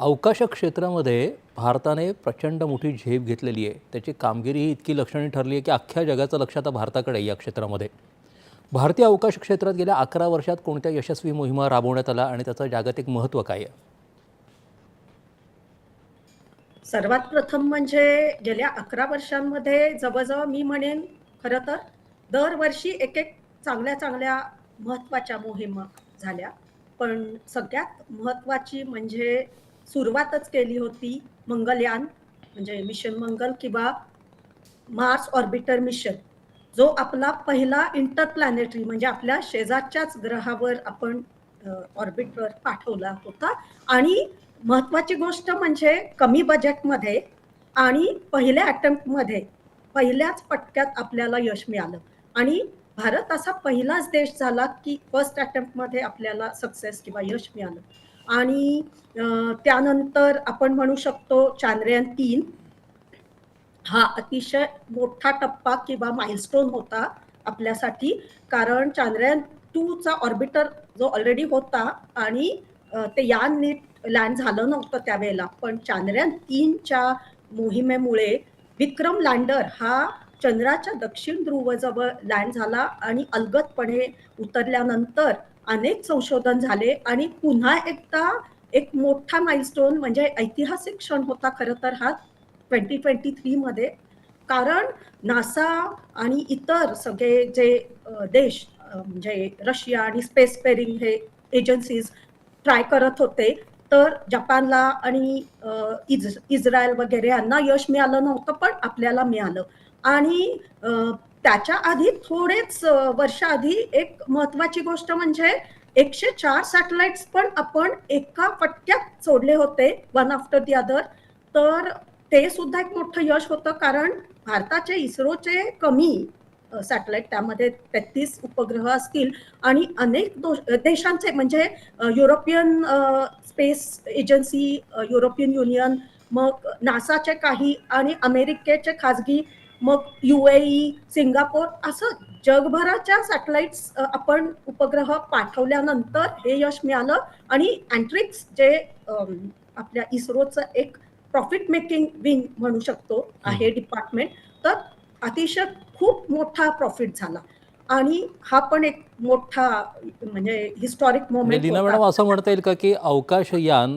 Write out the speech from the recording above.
अवकाश क्षेत्रामध्ये भारताने प्रचंड मोठी झेप घेतलेली आहे. त्याची कामगिरी ही इतकी लक्षणीय ठरली आहे की अख्ख्या जगाचं लक्ष आता भारताकडे या क्षेत्रामध्ये. भारतीय अवकाश क्षेत्रात गेल्या अकरा वर्षात कोणत्या यशस्वी मोहिमा राबवण्यात आला आणि त्याचं जागतिक महत्त्व काय आहे? सर्वात प्रथम म्हणजे गेल्या अकरा वर्षांमध्ये जवळजवळ मी म्हणेन खरं तर दरवर्षी एक एक चांगल्या चांगल्या महत्त्वाच्या मोहिमा झाल्या. पण सगळ्यात महत्त्वाची म्हणजे सुरुवातच केली होती मंगलयान म्हणजे मिशन मंगल किंवा मार्स ऑर्बिटर मिशन जो आपला पहिला इंटरप्लॅनेटरी म्हणजे आपल्या शेजारच्याच ग्रहावर आपण ऑर्बिटवर पाठवला होता. आणि महत्वाची गोष्ट म्हणजे कमी बजेटमध्ये आणि पहिल्या अटेम्प्टमध्ये पहिल्याच पटक्यात आपल्याला यश मिळालं. आणि भारत असा पहिलाच देश झाला की फर्स्ट अटेम्प्टमध्ये आपल्याला सक्सेस किंवा यश मिळालं. आणि त्यानंतर आपण म्हणू शकतो चांद्रयान तीन. हा अतिशय मोठा टप्पा किंवा माइलस्टोन होता आपल्यासाठी. कारण चांद्रयान टूचा ऑर्बिटर जो ऑलरेडी होता आणि ते यान नीट लँड झालं नव्हतं त्यावेळेला. पण चांद्रयान तीनच्या मोहिमेमुळे विक्रम लँडर हा चंद्राच्या दक्षिण ध्रुवजवळ लँड झाला आणि अलगदपणे उतरल्यानंतर अनेक संशोधन झाले आणि पुन्हा एकदा एक मोठा माइलस्टोन म्हणजे ऐतिहासिक क्षण होता खरं तर हा ट्वेंटी ट्वेंटी थ्रीमध्ये कारण नासा आणि इतर सगळे जे देश म्हणजे रशिया आणि स्पेस पेरिंग हे एजन्सीज ट्राय करत होते तर जपानला आणि इज इस्रायल वगैरे यांना यश मिळालं नव्हतं पण आपल्याला मिळालं. आणि त्याच्या आधी थोडेच वर्षाआधी एक महत्वाची गोष्ट म्हणजे एकशे चार सॅटेलाइट्स पण आपण एका पट्ट्यात सोडले होते वन आफ्टर दी अदर तर ते सुद्धा एक मोठं यश होतं कारण भारताचे इस्रोचे कमी सॅटेलाइट त्यामध्ये तेहतीस उपग्रह असतील आणि अनेक देशांचे म्हणजे European space agency European union मग नासाचे काही आणि अमेरिकेचे खाजगी मग युएई सिंगापोर असं जगभराच्या सॅटेलाइट्स आपण उपग्रह पाठवल्यानंतर हे यश मिळालं. आणि अँट्रिक्स जे आपल्या इस्रोचं एक प्रॉफिट मेकिंग विंग म्हणू शकतो आहे डिपार्टमेंट तर अतिशय खूप मोठा प्रॉफिट झाला. आणि हा पण एक मोठा म्हणजे हिस्टॉरिक म्हणजे मोमेंट मॅडम असं म्हणता येईल का की अवकाशयान